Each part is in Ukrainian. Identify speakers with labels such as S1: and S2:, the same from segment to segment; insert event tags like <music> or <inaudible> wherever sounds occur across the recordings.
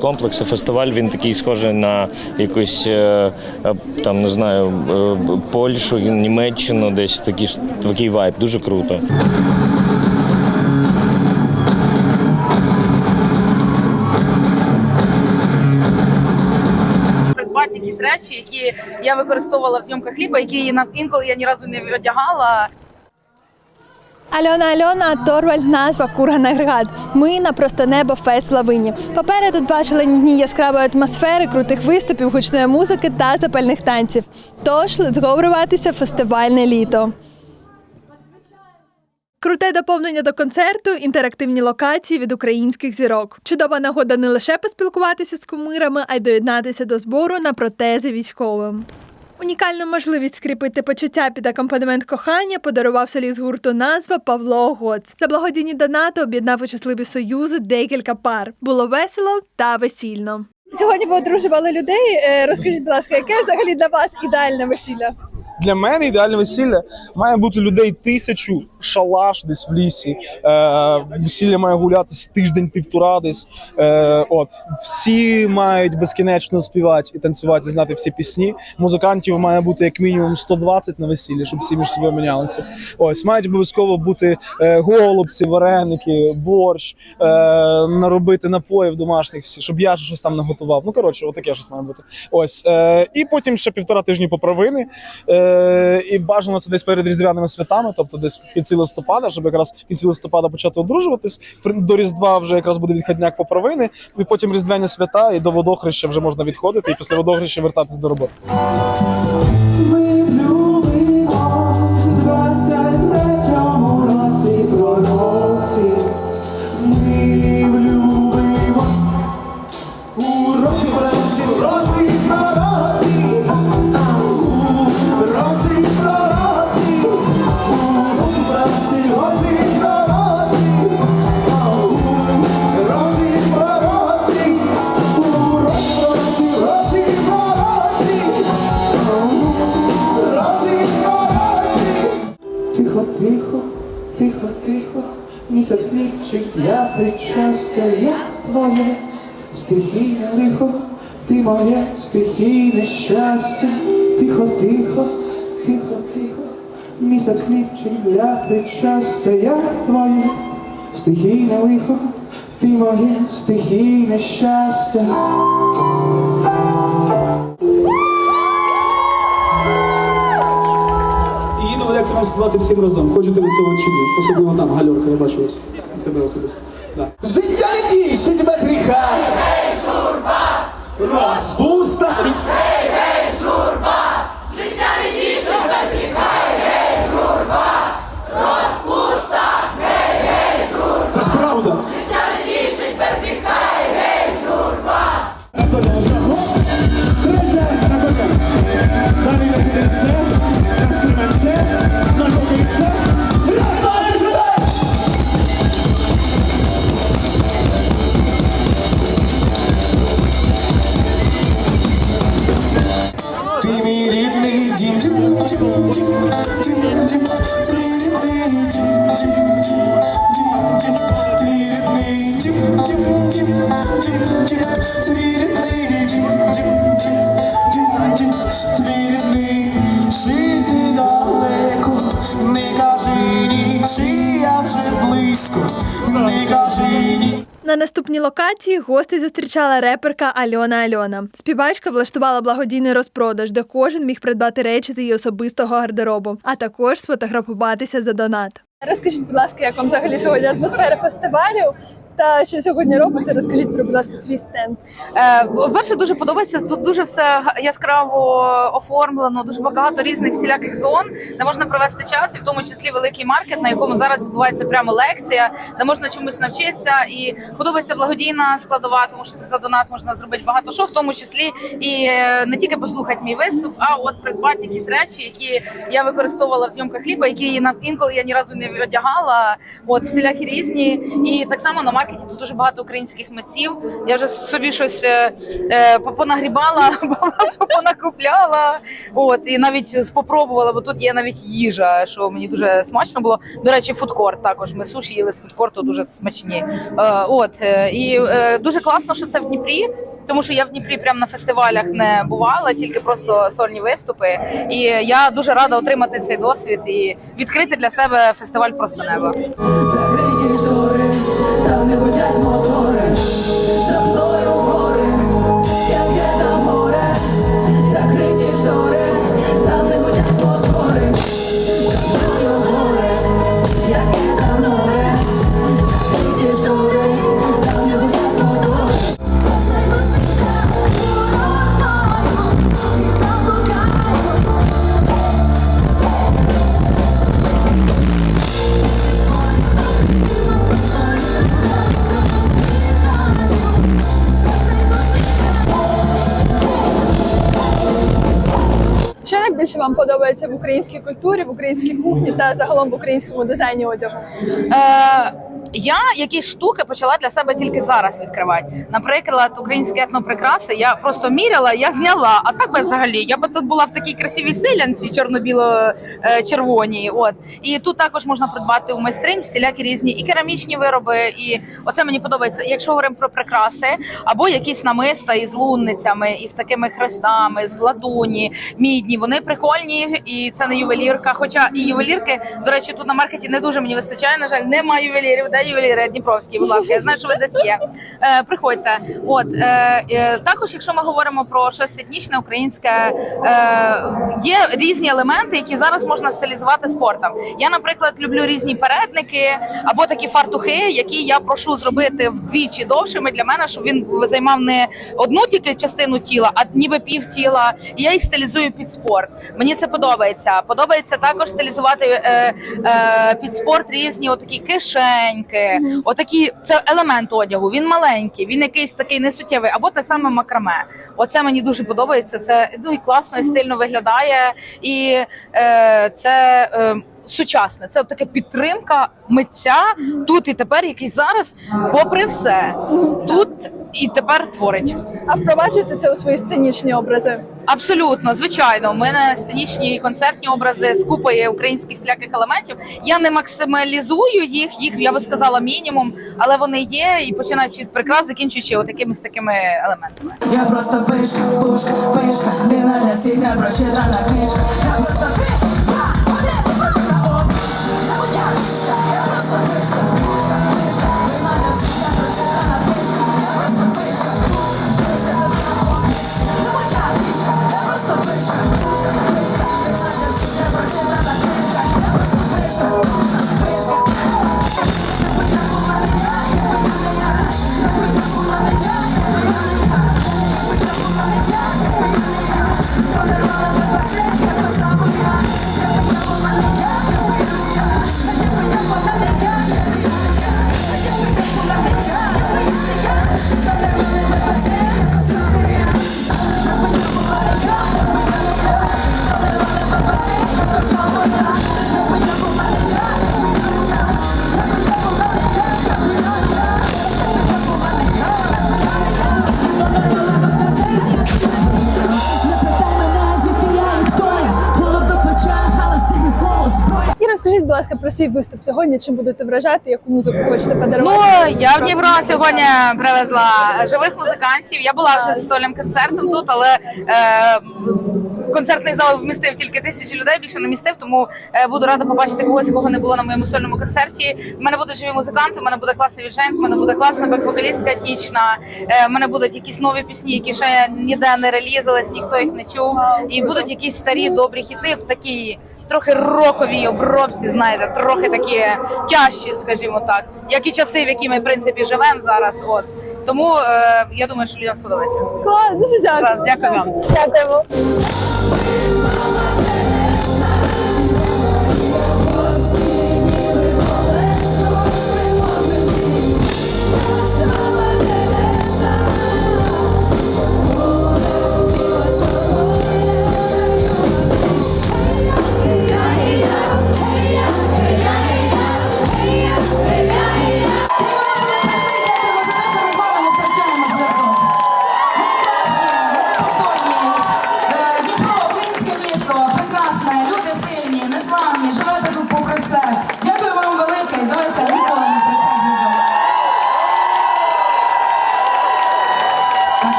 S1: Комплекс і фестиваль він такий схожий на якусь е, е, там не знаю е, Польщу, Німеччину, десь такий такий вайб. Дуже круто.
S2: якісь речі, які я використовувала в зйомках кліпа, які інколи я ні разу не одягала.
S3: Альона Альона, Торвальд, назва Курган агрегат. Ми на просто небо фест Лавині. Попереду два шалені дні яскравої атмосфери, крутих виступів, гучної музики та запальних танців. Тож зговорюватися фестивальне літо. Круте доповнення до концерту, інтерактивні локації від українських зірок. Чудова нагода не лише поспілкуватися з кумирами, а й доєднатися до збору на протези військовим. Унікальну можливість скріпити почуття під акомпанемент кохання подарував соліст гурту назва Павло Гоц. За благодійні донати об'єднав у щасливі союзи декілька пар. Було весело та весільно. Сьогодні ви одружували людей. Е, Розкажіть, будь ласка, яке взагалі для вас ідеальне весілля?
S4: Для мене ідеальне весілля має бути людей тисячу, шалаш десь в лісі. Е, весілля має гулятись тиждень-півтора десь. Е, от всі мають безкінечно співати і танцювати, і знати всі пісні. Музикантів має бути як мінімум 120 на весіллі, щоб всі між собою мінялися. Ось мають обов'язково бути е, голубці, вареники, борщ, е, наробити напоїв домашніх, всі, щоб я щось там наготував. Ну коротше, отаке щось має бути. Ось е, і потім ще півтора тижні поправини. Е, і бажано це десь перед різдвяними святами, тобто десь в кінці листопада, щоб якраз в кінці листопада почати одружуватись. До Різдва вже якраз буде відходняк поправини, і потім різдвяні свята, і до водохреща вже можна відходити, і після водохреща вертатись до роботи.
S5: Місяць хлібчик для причастя, я твоє стихійне лихо, ти моє стихійне щастя.
S6: І її доведеться вам співати всім разом. Хочете ви цього чи? Особливо там, Гальорка, я бачу вас. Тебе особисто. Да.
S5: Життя не тішить без гріха. Гей, журба! Розпуста.
S3: Локації гостей зустрічала реперка Альона Альона. Співачка влаштувала благодійний розпродаж, де кожен міг придбати речі з її особистого гардеробу, а також сфотографуватися за донат. Розкажіть, будь ласка, як вам взагалі сьогодні атмосфера фестивалю та що сьогодні робите? Розкажіть про, будь ласка, свій стенд.
S2: Е, Перше дуже подобається. Тут дуже все яскраво оформлено, дуже багато різних всіляких зон, де можна провести час, і в тому числі великий маркет, на якому зараз відбувається прямо лекція, де можна чомусь навчитися. І подобається благодійна складова, тому що за донат можна зробити багато що, в тому числі і е, не тільки послухати мій виступ, а от придбати якісь речі, які я використовувала в зйомках кліпа, які інколи я ні разу не одягала. От всілякі різні. І так само на маркеті тут дуже багато українських митців. Я вже собі щось е, е, понагрібала, <laughs> понакупляла. От і навіть спробувала, бо тут є навіть їжа, що мені дуже смачно було. До речі, фудкорт також. Ми суші їли з фудкорту дуже смачні. Е, от е, і е, дуже класно, що це в Дніпрі. Тому що я в Дніпрі прямо на фестивалях не бувала, тільки просто сольні виступи. І я дуже рада отримати цей досвід і відкрити для себе фестиваль просто небо.
S7: Там не гудять мотори, за мною
S3: вам подобається в українській культурі, в українській кухні та загалом в українському дизайні одягу?
S2: Е, я якісь штуки почала для себе тільки зараз відкривати. Наприклад, українські етноприкраси я просто міряла, я зняла. А так би взагалі я би тут була в такій красивій силянці чорно-біло-червоній. От і тут також можна придбати у майстринь всілякі різні і керамічні вироби. І оце мені подобається. Якщо говоримо про прикраси, або якісь намиста із лунницями, із такими хрестами, з ладуні, мідні. Вони прикольні, і це не ювелірка. Хоча і ювелірки, до речі, тут на маркеті не дуже мені вистачає. На жаль, немає ювелірів. Де ювеліри Дніпровські, будь ласка, я знаю, що ви десь є. Е, приходьте. От е, е, також, якщо ми говоримо про щось етнічне, українське, е, є різні елементи, які зараз можна стилізувати спортом. Я, наприклад, люблю різні передники або такі фартухи, які я прошу зробити вдвічі довшими для мене, щоб він займав не одну тільки частину тіла, а ніби пів тіла. І я їх стилізую під спорт. Мені це подобається. Подобається також стилізувати е, е, під спорт різні отакі кишеньки. Отакі це елемент одягу. Він маленький, він якийсь такий несуттєвий, або те саме макраме. Оце мені дуже подобається. Це ну і класно і стильно виглядає, і е, це. Е, Сучасне, це така підтримка митця тут і тепер, який зараз, попри все, тут і тепер творить.
S3: А впроваджуєте це у свої сценічні образи?
S2: Абсолютно, звичайно. У мене сценічні і концертні образи з купою українських всіляких елементів. Я не максималізую їх, їх я би сказала мінімум, але вони є і починаючи від прикрас, закінчуючи отакими з такими елементами.
S7: Я просто пишка, пушка, пишка, вина для всіх не прочитана книжка. Я просто три,
S3: свій виступ сьогодні. Чим будете вражати, яку музику хочете подарувати?
S2: Ну я в Дніпро сьогодні привезла живих музикантів. Я була вже з сольним концертом тут, але е, концертний зал вмістив тільки тисячі людей, більше не містив. Тому е, буду рада побачити когось, кого не було на моєму сольному концерті. У мене будуть живі музиканти, у мене буде класний віджент, у мене буде класна бек-вокалістка етнічна. Е, у мене будуть якісь нові пісні, які ще ніде не релізались, ніхто їх не чув. І будуть якісь старі добрі хіти в такій. Трохи роковій обробці, знаєте, трохи такі тяжчі, скажімо так, як і часи, в які ми в принципі живемо зараз. От тому е, я думаю, що людям сподобається.
S3: Клас, дуже дякую.
S2: Клас, дякую вам.
S3: Дякуємо.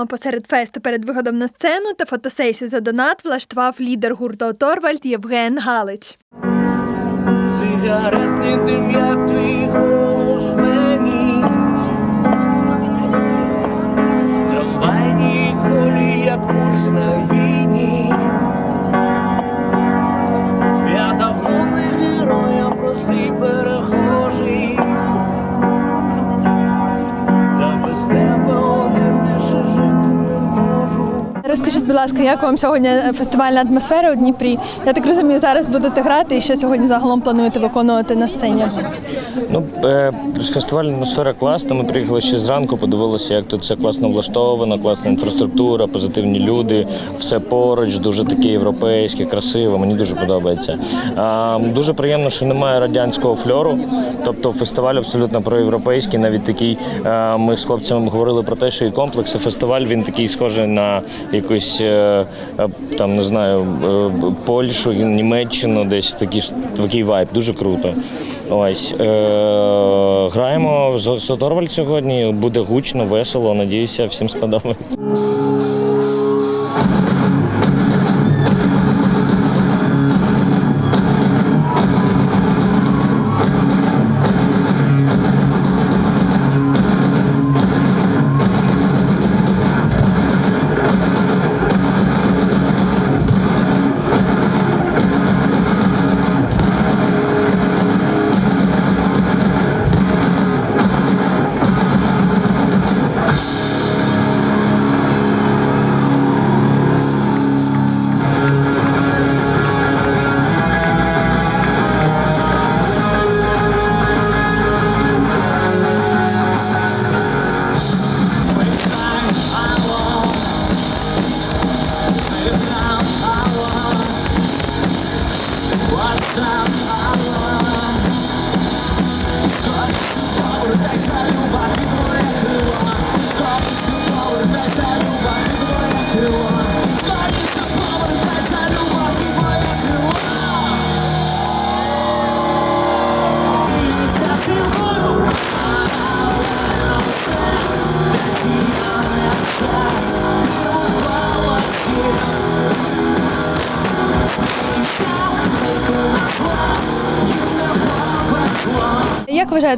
S3: Прямо посеред фесту перед виходом на сцену та фотосесію за донат влаштував лідер гурту Торвальд Євген Галич.
S8: Сигаретний дим, як твій голос в мені. Трамвайні Я давно не герой, я простий перехожий
S3: Розкажіть, будь ласка, як вам сьогодні фестивальна атмосфера у Дніпрі? Я так розумію, зараз будете грати і що сьогодні загалом плануєте виконувати на сцені?
S1: Ну, е, фестивальна атмосфера класна. Ми приїхали ще зранку, подивилися, як тут все класно влаштовано, класна інфраструктура, позитивні люди, все поруч, дуже таке європейське, красиво. Мені дуже подобається. Дуже приємно, що немає радянського фльору. Тобто фестиваль абсолютно проєвропейський, навіть такий. Ми з хлопцями говорили про те, що і комплекс, і фестиваль він такий схожий на якусь е, е, там не знаю е, Польщу, Німеччину, десь такий такий вайб. Дуже круто. Ось е, граємо з Соторваль сьогодні. Буде гучно, весело. Надіюся, всім сподобається.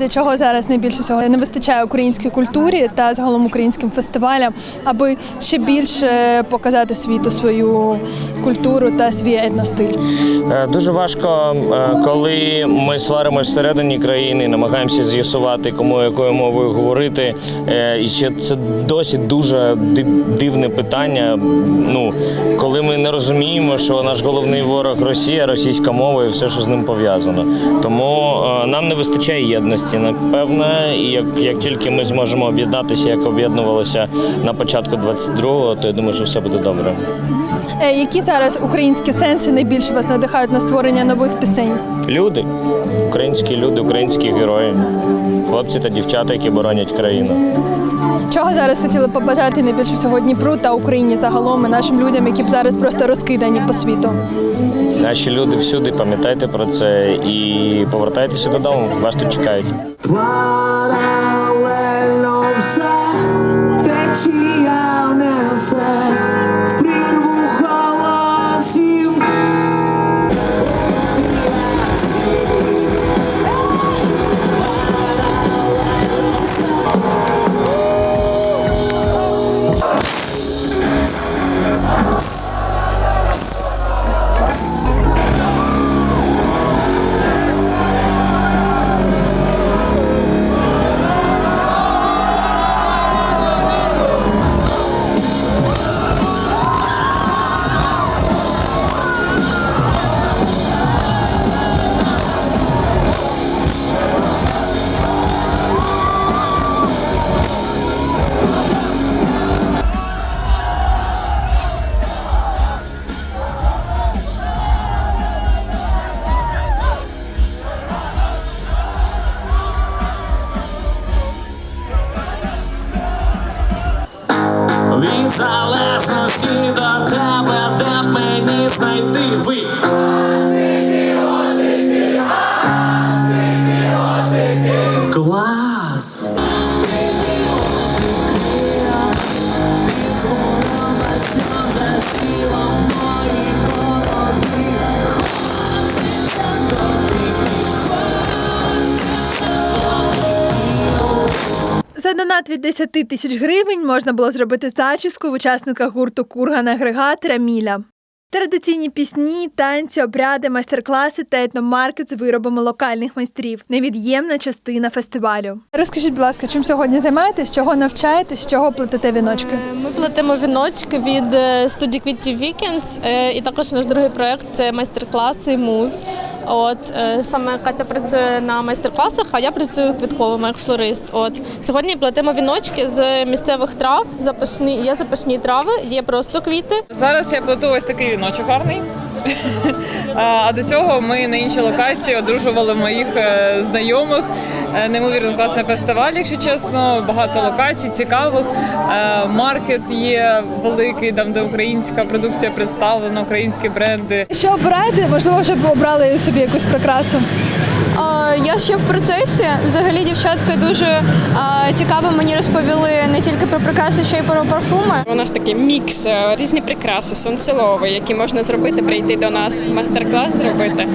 S3: Як чого зараз найбільше всього не вистачає українській культурі та загалом українським фестивалям, аби ще більше показати світу свою культуру та свій етностиль?
S1: Е, Дуже важко, е, коли ми сваримося всередині країни, намагаємося з'ясувати, кому якою мовою говорити. Е, І ще це досі дуже дивне питання. Ну, коли ми не розуміємо, що наш головний ворог Росія, російська мова і все, що з ним пов'язано. Тому нам не вистачає єдності, напевно. І як, як тільки ми зможемо об'єднатися, як об'єднувалися на початку 22-го, то я думаю, що все буде добре.
S3: Е, Які зараз українські сенси найбільше вас надихають на створення нових пісень?
S1: Люди, українські люди, українські герої, хлопці та дівчата, які боронять країну.
S3: Чого зараз хотіли побажати найбільше всього Дніпру та Україні загалом і нашим людям, які б зараз просто розкидані по світу?
S1: Наші люди всюди, пам'ятайте про це і повертайтеся додому. Вас тут чекають.
S8: Від
S3: 10 тисяч гривень можна було зробити зачіску в учасниках гурту Курган Агрегат Раміля. Традиційні пісні, танці, обряди, майстер-класи та етномаркет з виробами локальних майстрів невід'ємна частина фестивалю. Розкажіть, будь ласка, чим сьогодні займаєтесь, чого навчаєтесь, чого плетете віночки?
S9: Ми платимо віночки від е, студії Квітті Вікендс, і також наш другий проект це майстер-класи муз. От е, саме Катя працює на майстер-класах, а я працюю квітковим як флорист. От сьогодні платимо віночки з місцевих трав. Запашні є запашні трави, є просто квіти.
S10: Зараз я плету ось такий віночок гарний. А до цього ми на іншій локації одружували моїх е, знайомих. Е, Неймовірно класний фестиваль, якщо чесно. Багато локацій цікавих. Е, Маркет є великий, там де українська продукція представлена, українські бренди.
S3: Що обираєте? Можливо, вже б обрали собі якусь прикрасу.
S11: Я ще в процесі. Взагалі дівчатки дуже цікаво мені розповіли не тільки про прикраси, ще й про парфуми.
S9: У нас такий мікс, е, різні прикраси, сонцелови, які можна зробити, прийти до нас, майстер-клас зробити,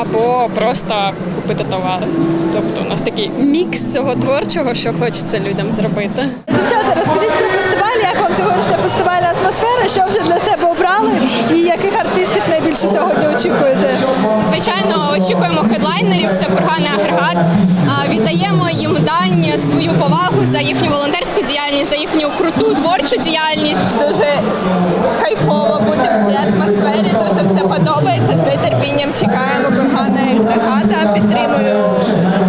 S9: або просто купити товари. Тобто у нас такий мікс цього творчого, що хочеться людям зробити.
S3: Дівчата, розкажіть про фестиваль, як вам сьогоднішня фестивальна атмосфера, що вже для себе обрали і яких артистів найбільше сьогодні очікуєте?
S9: Звичайно, очікуємо хедлайнерів. Це курганний агрегат. Віддаємо їм дань свою повагу за їхню волонтерську діяльність, за їхню круту творчу діяльність.
S11: Дуже кайфово бути в цій атмосфері. Дуже все подобається. З нетерпінням чекаємо курганний бригада. Підтримую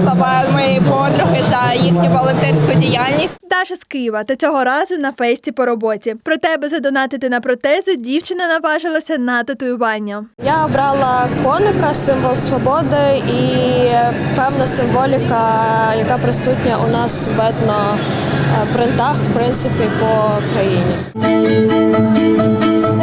S11: слова моєї подруги за їхню волонтерську діяльність.
S3: Даша з Києва та цього разу на фесті по роботі. Проте, аби задонатити на протези, дівчина наважилася на татуювання.
S11: Я обрала коника, символ свободи і певна символіка, яка присутня у нас в принтах, в принципі, по країні.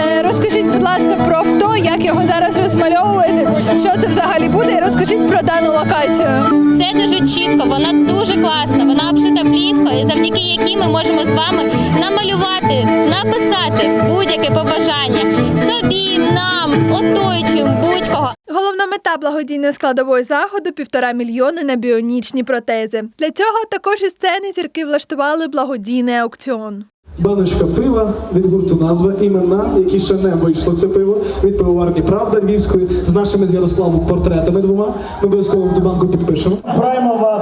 S3: Е, розкажіть, будь ласка, про авто, як його зараз розмальовуєте, що це взагалі буде, і розкажіть про дану локацію.
S9: Все дуже чітко, вона дуже класна, вона обшита плівкою, завдяки якій ми можемо з вами намалювати, написати будь-яке побажання собі, нам, оточуємо, будь-кого.
S3: Головна мета благодійної складової заходу півтора мільйони на біонічні протези. Для цього також із сцени зірки влаштували благодійний аукціон.
S5: Баночка пива від гурту назва, імена, які ще не вийшло це пиво від пивоварні Правда Львівської з нашими з Ярославом портретами двома. Ми обов'язково в ту банку підпишемо.
S12: Праймова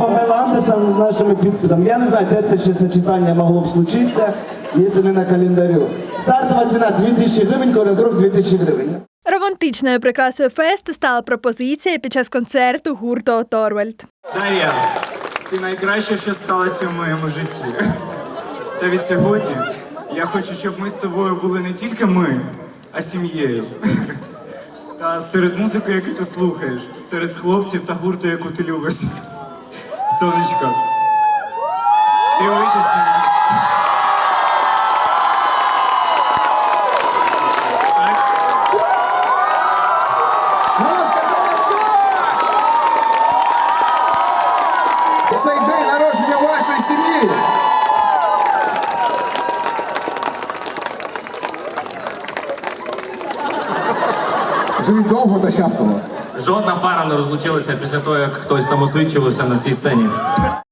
S12: Помеланди там з нашими підписами. Я не знаю, де це ще сочетання могло б случитися, якщо не на календарю. Стартова ціна 2000 гривень, коридор 2000 гривень.
S3: Романтичною прикрасою фесту стала пропозиція під час концерту гурту Оторвальд.
S13: Дар'я, ти найкраще, що сталося в моєму житті. Та від сьогодні я хочу, щоб ми з тобою були не тільки ми, а сім'єю. <laughs> Та серед музики, яку ти слухаєш, серед хлопців та гурту, яку ти любиш. Сонечко, ти вийдеш за мене. Так?
S12: Цей день народження вашої сім'ї. Живіть довго та щасливо.
S1: Жодна пара не розлучилася після того, як хтось там освічився на цій сцені.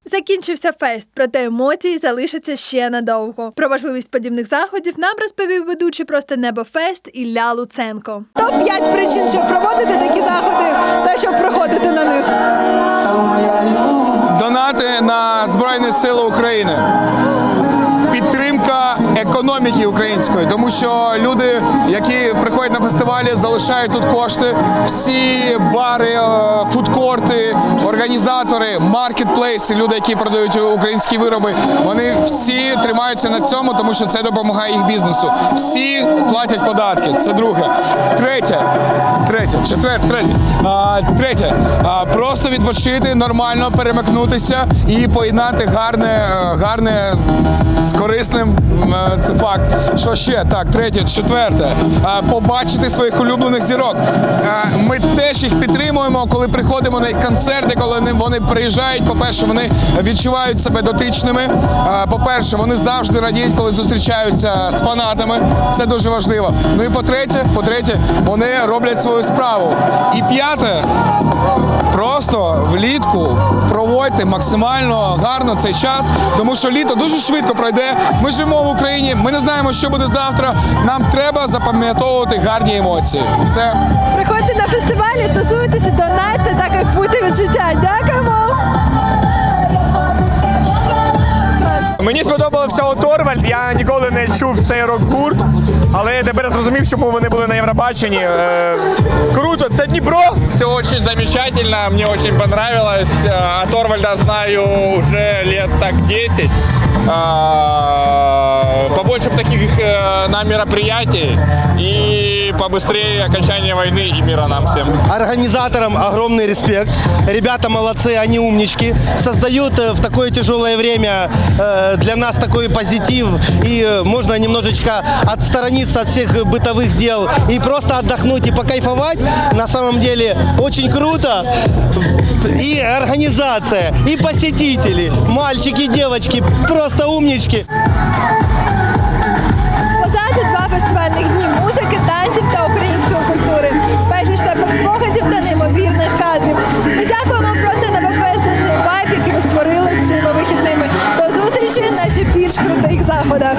S3: Закінчився фест, проте емоції залишаться ще надовго. Про важливість подібних заходів нам розповів ведучий просто небо фест Ілля Луценко. Топ 5 причин, щоб проводити такі заходи та щоб проходити на них.
S14: Донати на Збройні Сили України. Підтримка економіки української, тому що люди, які приходять на фестивалі, залишають тут кошти. Всі бари, е, фудкорти, організатори, маркетплейси, люди, які продають українські вироби, вони всі тримаються на цьому, тому що це допомагає їх бізнесу. Всі платять податки. Це друге. Третє, третє, четверте, третє. А, третє. А, просто відпочити, нормально перемикнутися і поєднати гарне, е, гарне з корисним. Е, Це факт. Що ще? Так, третє, четверте. Е, Побачити своїх улюблених зірок. Е, Ми теж їх підтримуємо, коли приходимо на їх концерти, коли вони- приїжджають. По-перше, вони відчувають себе дотичними. По-перше, вони завжди радіють, коли зустрічаються з фанатами. Це дуже важливо. Ну і по-третє, по-третє, вони роблять свою справу. І п'яте, просто влітку проводьте максимально гарно цей час, тому що літо дуже швидко пройде. Ми живемо в Україні, ми не знаємо, що буде завтра. Нам треба запам'ятовувати гарні емоції. Все.
S3: Приходьте на фестивалі, тусуйтеся, донайте та кайфуйте від життя. Дякуємо!
S15: Мені сподобався Оторвальд. Я ніколи не чув цей рок-гурт, але я тепер зрозумів, чому вони були на Євробаченні. Е, круто, це Дніпро.
S16: Все очень замечательно, мне очень понравилось. А Торвальда знаю уже лет так 10. А, Побольше б таких э, на мероприятий и побыстрее окончания войны и мира нам всем.
S17: Организаторам огромный респект. Ребята молодцы, они умнички. Создают э, в такое тяжелое время э, для нас такой позитив. И э, можно немножечко отсторониться от всех бытовых дел и просто отдохнуть и покайфовать. На самом деле очень круто. И организация, и посетители, мальчики, девочки, просто умнички.
S3: Теплих спогадів та неймовірних кадрів. Ми дякуємо просто на цей вайб, який ви створили цими вихідними. До зустрічі в наших більш крутих заходах.